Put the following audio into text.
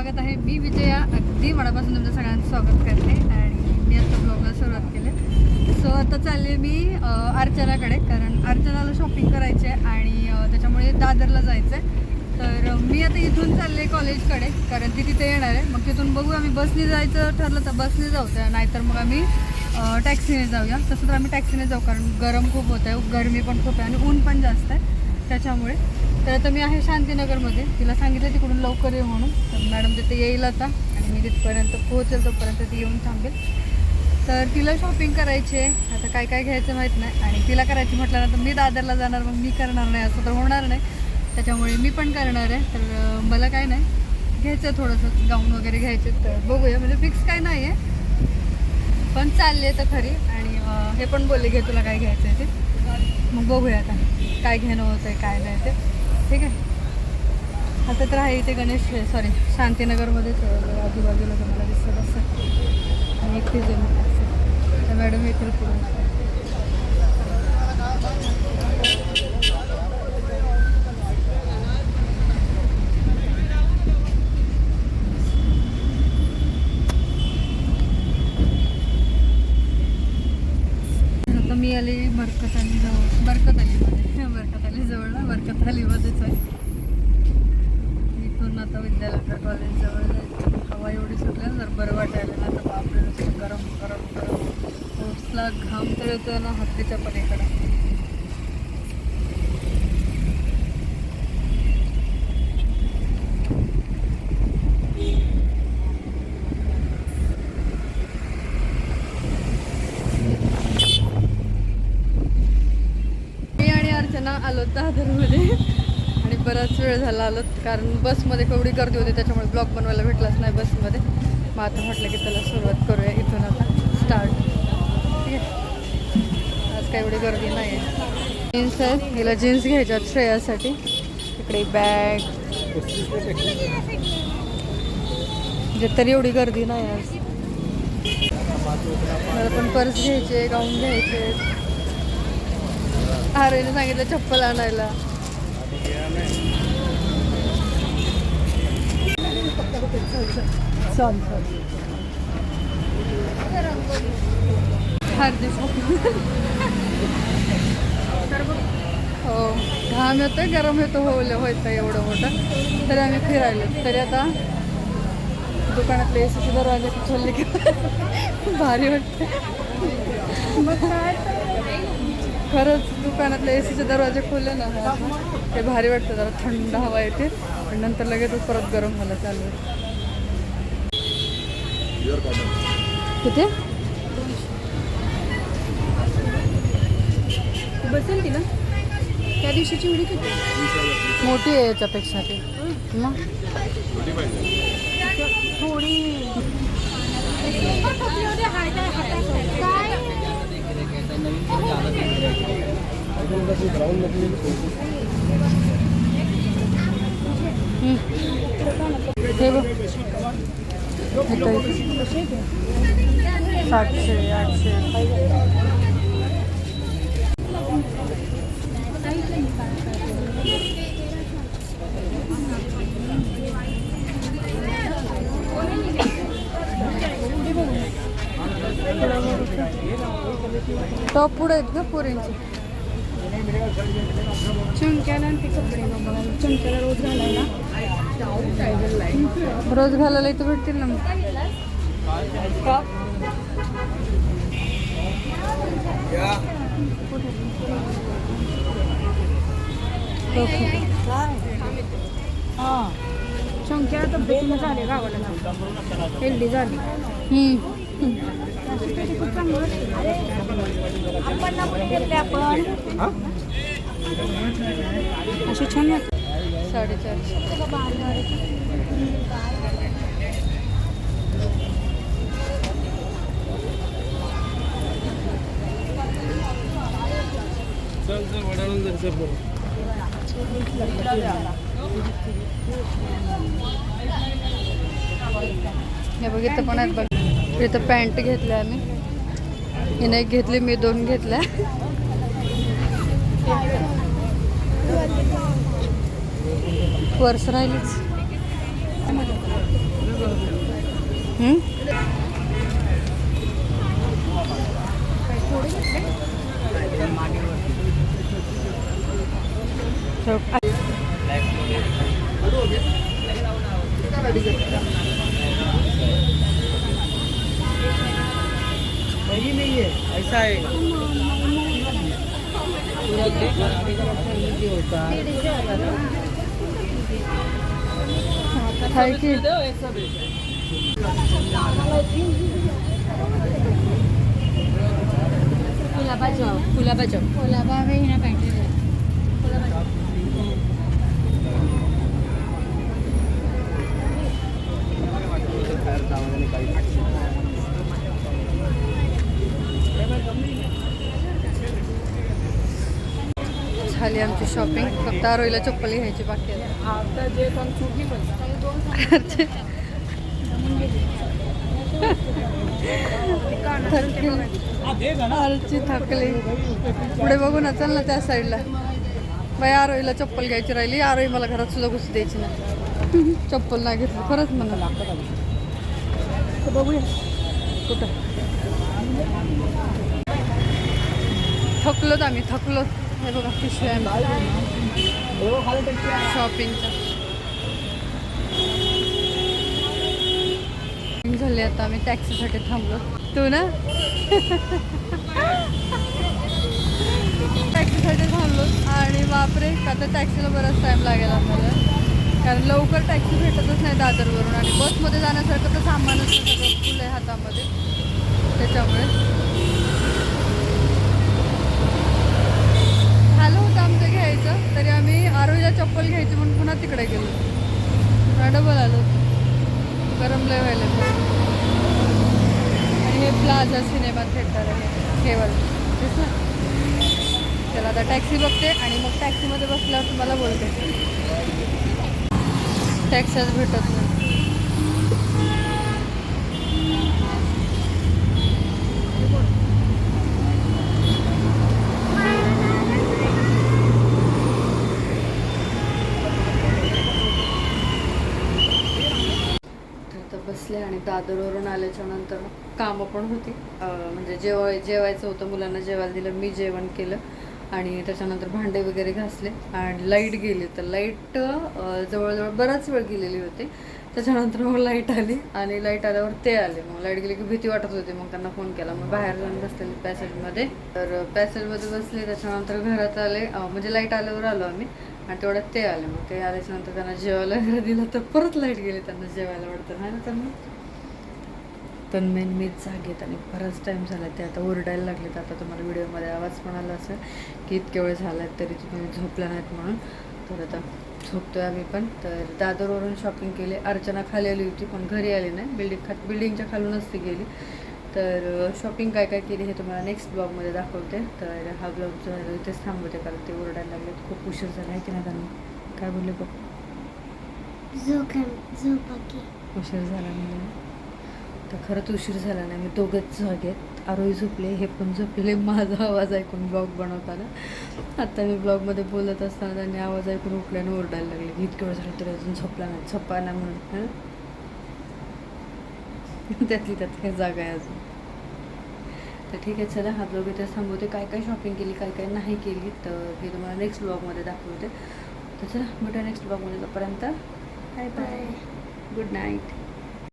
स्वागत आहे. मी विजया अगदी मनापासून तुमचं सगळ्यांचं स्वागत करते आणि मी आता ब्लॉगला सुरुवात केली. सो आता चालले मी अर्चनाकडे कारण अर्चनाला शॉपिंग करायचे आहे आणि त्याच्यामुळे दादरला जायचं आहे तर मी आता इथून चालले कॉलेजकडे कारण ती तिथे येणार आहे. मग तिथून बघू आम्ही बसने जायचं ठरलं तर बसने जाऊ त्या नाहीतर मग आम्ही टॅक्सीने जाऊया. तसं तर आम्ही टॅक्सीने जाऊ कारण गरम खूप होत आहे गरमी पण खूप आहे आणि ऊन पण जास्त आहे त्याच्यामुळे. तर आता मी आहे शांतीनगरमध्ये. तिला सांगितलं तिकडून लवकर ये म्हणून. तर मॅडम तिथे येईल आता आणि मी तिथपर्यंत पोहोचेल तोपर्यंत ती येऊन थांबेल. तर तिला शॉपिंग करायची आहे आता काय काय घ्यायचं माहीत नाही. आणि तिला करायची म्हटल्यानंतर मी दादरला जाणार मग मी करणार नाही. असं तर होणार नाही. त्याच्यामुळे मी पण करणार आहे. तर मला काय नाही. घ्यायचं थोडंसं. गाऊन वगैरे घ्यायचे तर बघूया. म्हणजे फिक्स काय नाही आहे पण चालले तर खरी. आणि हे पण बोलले घे तुला काय घ्यायचं आहे ते. मग बघूया आता. काय घेणं होतं आहे काय नाही ते. ठीक आहे. आता तर आहे इथे गणेश सॉरी शांतीनगरमध्येच आजूबाजूला तुम्हाला दिसत असं आणि एकटीच आहे. तर मॅडम येतील पुढून आता मी आली बरकत अली जवळ बरकत अलीमध्ये बरकत अली जवळ ना बरकत अलीमध्येच आहे. इथून आता विद्यालय कॉलेज जवळ हवा एवढी सुटली जर बरं वाटायला ना तर बापरे नुसतं गरम गरम गरम. पोचला घाम तर येतोय ना हत्तीच्या पलीकडे मी आणि अर्चना आलो दादरमध्ये आणि बराच वेळ झाला आलो कारण बसमध्ये केवढी गर्दी होती त्याच्यामुळे ब्लॉग बनवायला भेटलाच नाही बसमध्ये. मग आता म्हटलं की त्याला सुरुवात करूया इथून आता स्टार्ट ठीक आहे? आज काय एवढी गर्दी नाही आहे जीन्स आहे हिला जीन्स घ्यायच्यात श्रेयासाठी. इकडे बॅग म्हणजे तरी एवढी गर्दी नाही आज. मला पण पर्स घ्यायचे गाऊन घ्यायचे. आरेने सांगितलं चप्पल आणायला. चल हो घाम येतोय गरम येतो होलं व्हायचं एवढं मोठं तरी आम्ही फिरायलो तरी आता दुकानातले एसीचे दरवाजे खोलले की भारी वाटते खरंच दुकानातले ए सीचे दरवाजे खोलले ना हो ते भारी वाटतं जरा थंड हवा येते. आणि नंतर लगेच परत गरम व्हायला चालू आहे. किती? बसेल ना? त्या दिवशीची उडी किती? मोठी आहे याच्यापेक्षा ती. मग? थोडी. हम्म. हे बघ इथं इथं. टॉप पुढे आहेत का पोरींचे चमक्याला आणि ते कपडे मग बघा चमक्याला रोज घालायला. रोज घालायला इथं भेटतील ना मग. चमक्या तब्येतीनं झाले गावाला हेल्दी झाली. आपण घेतले असे छान साडेचारशे चल चल हे बघ इथं पण आहेत बघ. इथं पॅन्ट घेतल्या आम्ही. हिने एक घेतली मी दोन घेतल्या. वर्ष राहिलीच. हम्म? ऐसा है। पूरा देख आगे का मतलब ये होता है हाय की झाली आमची शॉपिंग फक्त आरोईला चप्पल घ्यायची बाकी आहे. पण आरची थकली. पुढे बघू ना चल ना त्या साईडला बाई आरोईला चप्पल घ्यायची राहिली. आरोई मला घरात सुद्धा घुस द्यायची ना चप्पल नाही घेतली. खरंच म्हणा. बघूया कुठं? थकलोत आम्ही थकलोत. हे बघा पिशव्या शॉपिंगच्या झाले आता आम्ही टॅक्सीसाठी थांबलो. तू ना? टॅक्सीसाठी थांबलो. आणि बापरे आता टॅक्सीला बराच टाईम लागेल आम्हाला. कारण लवकर टॅक्सी भेटतच नाही दादरवरून. आणि बसमध्ये जाण्यासारखं तर सामानच नाही सगळं फुल आहे हातामध्ये. त्याच्यामुळे. झालं होतं आमचं घ्यायचं तरी आम्ही आरोईला चप्पल घ्यायची म्हणून पुन्हा तिकडे गेलो. डबल आलो. गरम लय व्हायला आणि हे प्लाझा सिनेमा थिएटर आहे केवळ तेच ना चला आता टॅक्सी बघते आणि मग टॅक्सीमध्ये बसल्यावर तुम्हाला बोलते. टॅक्सीच भेटत नाही तर आता बसले आणि दादरवरून आल्याच्यानंतर कामं पण होती. म्हणजे जेवाय जेवायचं होतं मुलांना जेवायला दिलं मी जेवण केलं आणि त्याच्यानंतर भांडे वगैरे घासले आणि लाइट गेली. तर लाइट जवळजवळ बराच वेळ गेलेली होती. त्याच्यानंतर मग लाइट आली आणि लाइट आल्यावर ते आले. मग लाइट गेली की भीती वाटत होती. मग त्यांना फोन केला. मग बाहेर जाऊन बसलेले पॅसेजमध्ये. तर पॅसेजमध्ये बसले. त्याच्यानंतर घरात आले. म्हणजे लाइट आल्यावर आलो आम्ही आणि तेवढ्यात ते आले. मग ते आल्याच्यानंतर त्यांना जेवायला वगैरे दिलं. तर परत लाइट गेली त्यांना जेवायला वाटतं. नाही ना त्यांना तन्मेन मीच जागेत आणि बराच टाईम झाला ते आता ओरडायला लागले तर आता तुम्हाला व्हिडिओमध्ये आवाज पण आला असेल की इतके वेळ झाला तरी तुम्ही झोपला नाहीत म्हणून. तर आता झोपतोय आम्ही पण. तर दादरवरून शॉपिंग केली. अर्चना खाली आली होती पण घरी आली नाही. बिल्डिंग खा बिल्डिंगच्या खालूनच ती गेली. तर शॉपिंग काय काय केली हे तुम्हाला नेक्स्ट ब्लॉगमध्ये दाखवते. तर हा ब्लॉग जो आहे इथेच थांबवते. कारण ते ओरडायला लागले खूप उशीर झाला. आहे की नाही त्यांना काय बोलले बघ. उशीर झाला म्हणजे तर खरंच उशीर झाला नाही मी दोघंच जागेत. आरोही झोपले हे पण झोपले माझा आवाज ऐकून ब्लॉग बनवताना. आता मी ब्लॉगमध्ये बोलत असताना त्यांनी आवाज ऐकून उठल्याने ओरडायला लागले. की इतके वेळ झालं तरी अजून झोपला नाही. झोपा ना म्हणून? त्यातली त्यात काही जागा आहे अजून? तर ठीक आहे चला हा ब्लॉग इथे थांबवते. काय काय शॉपिंग केली काय काय नाही केली तर हे तुम्हाला नेक्स्ट ब्लॉगमध्ये दाखवते. तर चला भेटूया नेक्स्ट ब्लॉगमध्ये तोपर्यंत. Bye bye good night